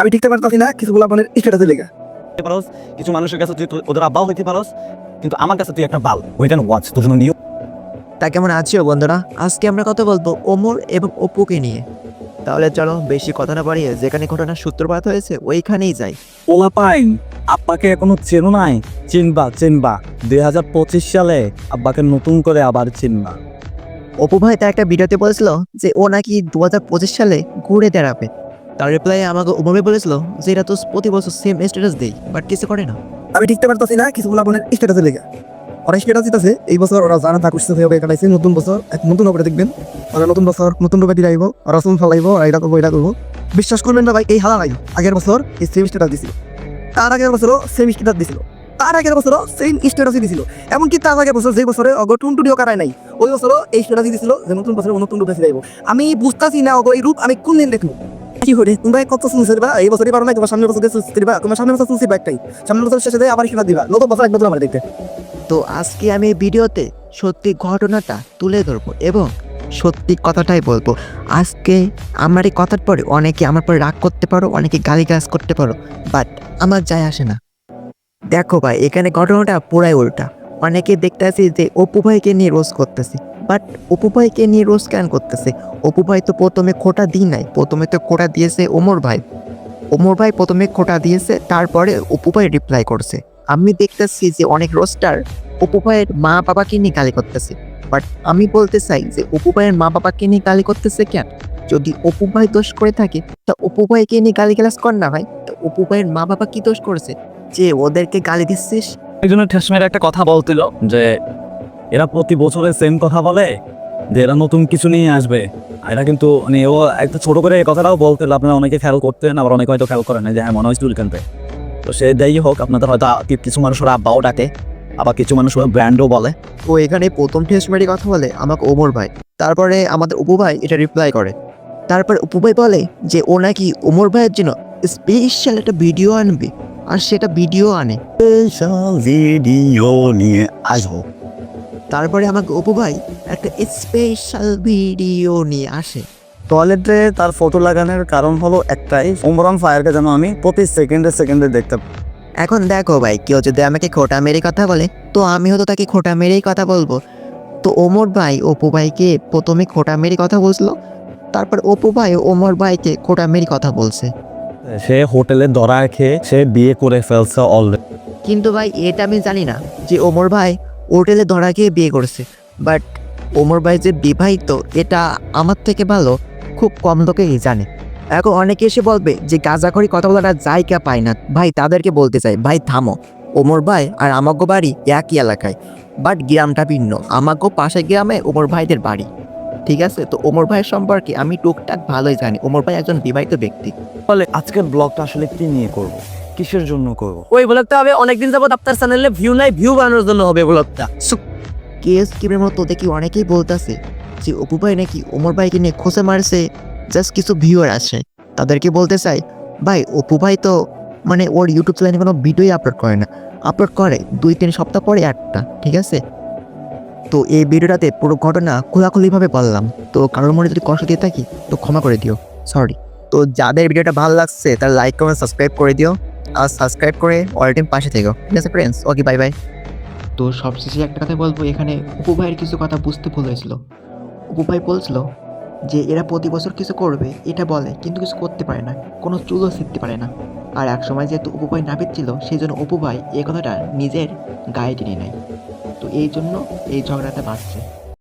আমি ঠিকতে পারতাছি না কিছু বলা আপনার স্ট্যাটাসে লেখা পারোস কিছু মানুষের কাছে তুই ওদের আব্বাও হইতে পারোস কিন্তু আমার কাছে তুই একটা বাল ওয়েট অ্যান্ড ওয়াচ তোর জন্য নিউ তা কেমন আছিও বন্ধুরা? আজকে আমরা কথা বলব ওমর এবং অপুকে নিয়ে। তাহলে চলো বেশি কথা না বাড়িয়ে যেখানে ঘটনার সূত্রপাত হয়েছে ওইখানেই যাই। ওলা পাইন আব্বাকে এখনও চেনো নাই। চিনবা চিনবা দুই হাজার পঁচিশ সালে আব্বাকে নতুন করে আবার চিনবা। অপু ভাই তার একটা ভিডিওতে বলেছিল যে ও নাকি দু হাজার পঁচিশ সালে ঘুরে দাঁড়াবে তার রিপ্লাই আমাকে ভাই বলেছিল যে এটা তো প্রতি বছর সেম স্ট্যাটাস দেই বাট কিছু করে না। আমি ঠিকতে পারতাছি না, কিছু বলা আপনার স্ট্যাটাসে লেখা ওরা স্ট্যাটাস দিতেছে, এই বছর ওরা জানা থাকুক সুস্থ হয়ে কাটাইছে, নতুন বছর, এক নতুন হবে দেখবেন। ওরা নতুন বছর, নতুন রূপে দিয়ে আইব, ওরা সুন ফেলাইব আর এটা করব এটা করব। বিশ্বাস করবেন না ভাই, এই হালা নাই আগের বছর এই সেম স্ট্যাটাস দিছিল। তার আগের বছরও সেম স্ট্যাটাস দিছিল। তার আগের বছরও সেম স্ট্যাটাসই দিছিল। এমনকি তার আগের বছর যে বছরে অগ টুনটুনিও কাটায় নাই, ওই বছরও এই স্ট্যাটাসই দিছিল যে নতুন বছরে নতুন রূপে ফিরাইব আমি বুঝতাছি না অগ এই রূপ আমি কোন দিন দেখব? কি করে তোমরা কত শুনছে বা? এই বছরই পারো না তোমার সামনের বছর চুজ করবা তোমার সামনের বছর চুজ একটাই। সামনের বছর শেষে আবার স্ট্যাটাস দিবা। নতুন বছর এক নতুন আমার দেখতে। তো আজকে আমি ভিডিওতে সত্যি ঘটনাটা তুলে ধরবো এবং সত্যি কথাটাই বলব। আজকে আমার এই কথার পরে অনেকে আমার পরে রাগ করতে পারো, অনেকে গালিগালাজ করতে পারো বাট আমার যায় আসে না। দেখো ভাই, এখানে ঘটনাটা পুরাই উল্টা। অনেকে দেখতে আসি যে অপু ভাইকে নিয়ে রোজ করতেছি। বাট অপু ভাইকে নিয়ে রোজ কেন করতেছে। অপু ভাই তো প্রথমে খোটা দিই নাই, প্রথমে তো খোটা দিয়েছে ওমর ভাই। ওমর ভাই প্রথমে খোটা দিয়েছে, তারপরে অপু ভাই রিপ্লাই করছে। আমি দেখতেছি যে অনেক রোস্টার অপু ভাইয়ের মা বাবাকে নিয়ে গালি করতেছে। বাট আমি বলতে চাই যে অপু ভাইয়ের মা বাবাকে নিয়ে গালি করতেছে কেন? যদি অপু ভাই দোষ করে থাকে, তা অপু ভাইকে নিয়ে গালি গালাজ কর না ভাই। অপু ভাইয়ের মা বাবা কি দোষ করেছে? যে ওদেরকে গালি দিচ্ছিস? একজনের ঠেসমের একটা কথা বলছিল যে এরা প্রতি বছরে সেম কথা বলে যে এরা নতুন কিছু নিয়ে আসবে। এরা কিন্তু মানে ও একটা ছোট করে এই কথাটাও বলতে আপনারা অনেকে খেয়াল করতেন আবার অনেকে হয়তো খেয়াল করেন না যে হ্যাঁ মনে হয় চুলকানতে তো সে যাই হোক আপনাদের হয়তো কিছু মানুষ ওরা আব্বাও ডাকে আবার কিছু মানুষ ওরা ব্র্যান্ডও বলে। তো এখানে প্রথম টেস্ট মেরে কথা বলে আমাকে ওমর ভাই। তারপরে আমাদের অপু ভাই এটা রিপ্লাই করে। তারপর অপু ভাই বলে যে ও নাকি ওমর ভাইয়ের জন্য স্পেশাল একটা ভিডিও আনবে আর সেটা ভিডিও আনে। স্পেশাল ভিডিও নিয়ে আসব। তারপরে আমাকে অপু ভাই একটা স্পেশাল ভিডিও নিয়ে আসে। টয়লেটে তার ফটো লাগানোর কারণ হলো একটাই ওমরান ফায়ারকে যেন আমি প্রতি সেকেন্ডে সেকেন্ডে দেখতে এখন দেখো ভাই কেউ যদি আমাকে খোটা মেরে কথা বলে তো আমিও তো তাকে খোটা মেরেই কথা বলব। তো ওমর ভাই অপু ভাইকে প্রথমে খোটা মেরে কথা বলছিল তারপর অপু ভাই ওমর ভাইকে খোটা মেরে কথা বলছে। সে হোটেলে দরা খেয়ে সে বিয়ে করে ফেলছে অলরেডি কিন্তু ভাই এটা আমি জানি না যে ওমর ভাই হোটেলে ধরা খেয়ে বিয়ে করেছে। বাট ওমর ভাই যে বিবাহিত, এটা আমার থেকে ভালো, খুব কম লোকেই জানে। এখন অনেকে এসে বলবে যে গাঁজাখড়ি কথা বলাটা জায়গা পায় না। ভাই, তাদেরকে বলতে চাই, ভাই, থামো। ওমর ভাই আর আমাগো বাড়ি একই এলাকায় বাট গ্রামটা ভিন্ন। আমাগো পাশের গ্রামে ওমর ভাইদের বাড়ি, ঠিক আছে? তো ওমর ভাইয়ের সম্পর্কে আমি টুকটাক ভালোই জানি। ওমর ভাই একজন বিবাহিত ব্যক্তি। ফলে আজকের ব্লগটা আসলে কি নিয়ে করব? কিসের জন্য করব? ওই ব্লগটা হবে অনেকদিন যাবত আপনার চ্যানেলে ভিউ নাই ভিউ বানানোর জন্য হবে ব্লগটা। কেস কিমের মতো দেখি অনেকেই বলতেছে যে অপু ভাই নাকি ওমর ভাইকে নিয়ে খোঁচা মারছে জাস্ট কিছু ভিউয়ার আসে তাদেরকে বলতে চাই ভাই অপু ভাই তো মানে ওর ইউটিউব চ্যানেলে কোনো ভিডিওই আপলোড করে না। আপলোড করে দুই তিন সপ্তাহ পরে একটা ঠিক আছে? তো এই ভিডিওটাতে পুরো ঘটনা খোলাখুলিভাবে বললাম। তো কারোর মনে যদি কষ্ট দিয়ে থাকি তো ক্ষমা করে দিও। সরি তো যাদের ভিডিওটা ভালো লাগছে তার লাইক কমেন্ট সাবস্ক্রাইব করে দিও। আর সাবস্ক্রাইব করে অল টাইম পাশে থেকো। ঠিক আছে ফ্রেন্ডস ওকে বাই বাই তো সবশেষে একটা কথা বলব, এখানে অপু ভাইয়ের কিছু কথা বুঝতে ভুল হয়েছিল। অপু ভাই বলছিল যে, এরা প্রতি বছর কিছু করবে, এটা বলে, কিন্তু কিছু করতে পারে না, কোনো চুলও শিখতে পারে না। আর এক সময় যেহেতু অপু ভাই নাপিত ছিল সেই জন্য অপু ভাই এই কথাটা নিজের গায়ে টেনে নেয়। তো এই জন্য এই ঝগড়াটা বাড়ছে।